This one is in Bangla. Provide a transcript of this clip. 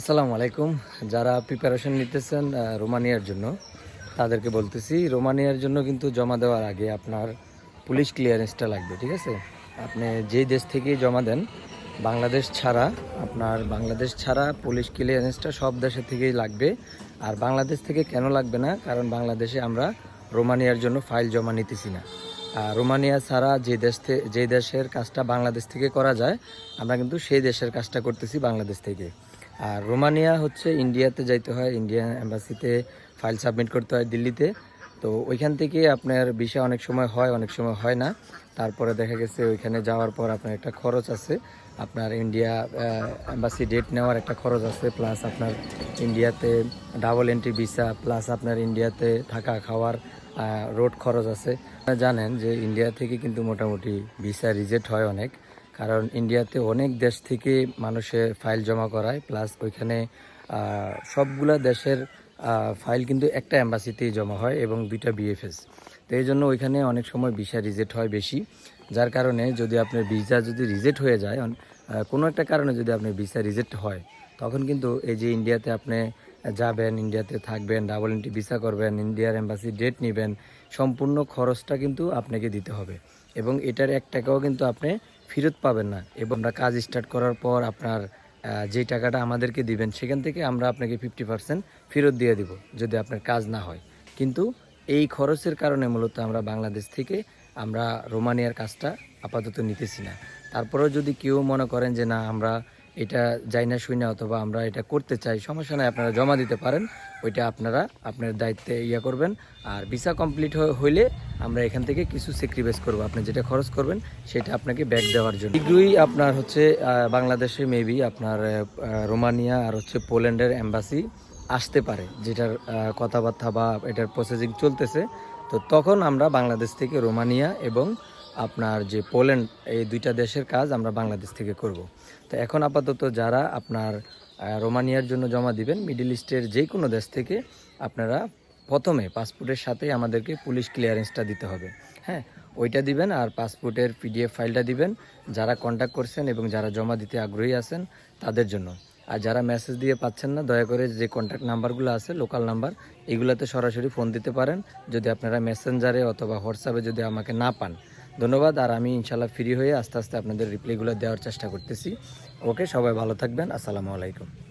আসসালামু আলাইকুম। যারা প্রিপারেশন নিতেছেন রোমানিয়ার জন্য, তাদেরকে বলতেছি, রোমানিয়ার জন্য কিন্তু জমা দেওয়ার আগে আপনার পুলিশ ক্লিয়ারেন্সটা লাগবে, ঠিক আছে? আপনি যেই দেশ থেকেই জমা দেন, বাংলাদেশ ছাড়া, আপনার বাংলাদেশ ছাড়া পুলিশ ক্লিয়ারেন্সটা সব দেশের থেকেই লাগবে। আর বাংলাদেশ থেকে কেন লাগবে না? কারণ বাংলাদেশে আমরা রোমানিয়ার জন্য ফাইল জমা নিতেছি না। আর রোমানিয়া ছাড়া যে দেশ থেকে যে দেশের কাজটা বাংলাদেশ থেকে করা যায়, আমরা কিন্তু সেই দেশের কাজটা করতেছি বাংলাদেশ থেকে। আর রোমানিয়া হচ্ছে ইন্ডিয়াতে যাইতে হয় ইন্ডিয়ান এম্বাসিতে ফাইল সাবমিট করতে হয় দিল্লিতে। তো ওইখান থেকে আপনার ভিসা অনেক সময় হয়, অনেক সময় হয় না। তারপরে দেখা গেছে ওইখানে যাওয়ার পর আপনার একটা খরচ আছে। আপনার ইন্ডিয়া এম্বাসি ডেট নেওয়ার একটা খরচ আছে প্লাস আপনার ইন্ডিয়াতে ডাবল এন্ট্রি ভিসা প্লাস আপনার ইন্ডিয়াতে থাকা খাওয়ার রোড খরচ আছে। জানেন যে ইন্ডিয়া থেকে কিন্তু মোটামুটি ভিসা রিজেক্ট হয় অনেক। কারণ ইন্ডিয়াতে অনেক দেশ থেকে মানুষে ফাইল জমা করায় প্লাস ওইখানে সবগুলা দেশের ফাইল কিন্তু একটা অ্যাম্বাসিতেই জমা হয় এবং দুইটা বিএফএস তো এই জন্য ওইখানে অনেক সময় ভিসা রিজেক্ট হয় বেশি, যার কারণে যদি আপনার ভিসা যদি রিজেক্ট হয়ে যায় কোনো একটা কারণে যদি আপনার ভিসা রিজেক্ট হয়, তখন কিন্তু এই যে ইন্ডিয়াতে আপনি যাবেন ইন্ডিয়াতে থাকবেন ডাবল এন্ট্রি ভিসা করবেন ইন্ডিয়ার এম্বাসি ডেট নেবেন, সম্পূর্ণ খরচটা কিন্তু আপনাকে দিতে হবে। এবং এটার এক টাকাও কিন্তু আপনি ফেরত পাবেন না এবং আমরা কাজ স্টার্ট করার পর আপনার যে টাকাটা আমাদেরকে দিবেন, সেখান থেকে আমরা আপনাকে ফিফটি পার্সেন্ট ফেরত দিয়ে দিব, যদি আপনার কাজ না হয়। কিন্তু এই খরচের কারণে মূলত আমরা বাংলাদেশ থেকে আমরা রোমানিয়ার কাজটা আপাতত নিতেছি না। তারপরেও যদি কেউ মনে করেন যে না, আমরা এটা যাই না শুই না অথবা আমরা এটা করতে চাই, সমস্যা নাই, আপনারা জমা দিতে পারেন, ওইটা আপনারা আপনার দায়িত্বে ইয়ে করবেন। আর ভিসা কমপ্লিট হইলে আমরা এখান থেকে কিছু স্যাক্রিফাইস করব। আপনি যেটা খরচ করবেন, সেটা আপনাকে ব্যাক দেওয়ার জন্য। শীঘ্রই আপনার হচ্ছে বাংলাদেশে মেবি আপনার রোমানিয়া আর হচ্ছে পোল্যান্ডের এম্বাসি আসতে পারে, যেটার কথাবার্তা বা এটার প্রসেসিং চলতেছে। তো তখন আমরা বাংলাদেশ থেকে রোমানিয়া এবং আপনার যে পোল্যান্ড, এই দুইটা দেশের কাজ আমরা বাংলাদেশ থেকে করব। তো এখন আপাতত যারা আপনার রোমানিয়ার জন্য জমা দিবেন, মিডল ইস্টের যে কোনো দেশ থেকে আপনারা প্রথমে পাসপোর্টের সাথে আমাদেরকে পুলিশ ক্লিয়ারেন্সটা দিতে হবে। হ্যাঁ ওইটা দিবেন আর পাসপোর্টের পিডিএফ ফাইলটা দিবেন। যারা কন্ট্যাক্ট করছেন এবং যারা জমা দিতে আগ্রহী আছেন তাদের জন্য। আর যারা মেসেজ দিয়ে পাচ্ছেন না, দয়া করে যে কন্ট্যাক্ট নাম্বারগুলো আছে লোকাল নাম্বার এগুলোতে সরাসরি ফোন দিতে পারেন। যদি আপনারা মেসেঞ্জারে অথবা হোয়াটসঅ্যাপে যদি আমাকে না পান ধন্যবাদ। আর আমি ইনশাল্লাহ ফ্রি হয়ে আস্তে আস্তে আপনাদের রিপ্লাইগুলো দেওয়ার চেষ্টা করতেছি। ওকে সবাই ভালো থাকবেন। আসসালামু আলাইকুম।